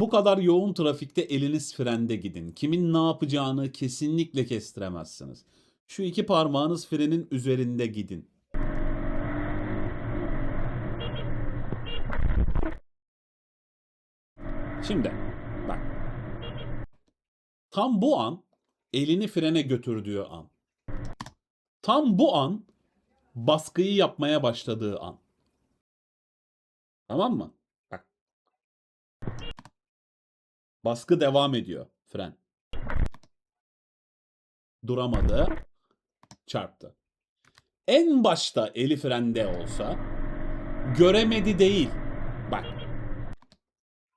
Bu kadar yoğun trafikte eliniz frende gidin. Kimin ne yapacağını kesinlikle kestiremezsiniz. Şu iki parmağınız frenin üzerinde gidin. Şimdi bak. Tam bu an elini frene götürdüğü an. Tam bu an baskıyı yapmaya başladığı an. Tamam mı? Bak. Baskı devam ediyor. Fren. Duramadı. Çarptı. En başta eli frende olsa göremedi değil. Bak.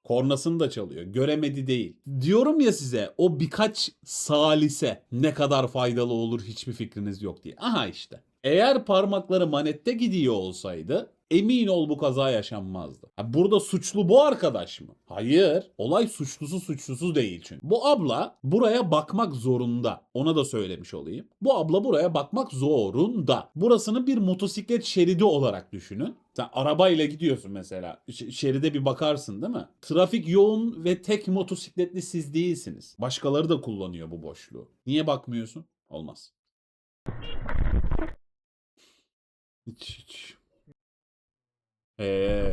Kornasını da çalıyor. Göremedi değil. Diyorum ya size o birkaç salise ne kadar faydalı olur hiçbir fikriniz yok diye. Aha işte. Eğer parmakları manette gidiyor olsaydı emin ol bu kaza yaşanmazdı. Ha, burada suçlu bu arkadaş mı? Hayır. Olay suçlusu suçsuzuz değil çünkü. Bu abla buraya bakmak zorunda. Ona da söylemiş olayım. Bu abla buraya bakmak zorunda. Burasını bir motosiklet şeridi olarak düşünün. Sen arabayla gidiyorsun mesela. Ş- şeride bir bakarsın değil mi? Trafik yoğun ve tek motosikletli siz değilsiniz. Başkaları da kullanıyor bu boşluğu. Niye bakmıyorsun? Olmaz. Hiç hiç. へえ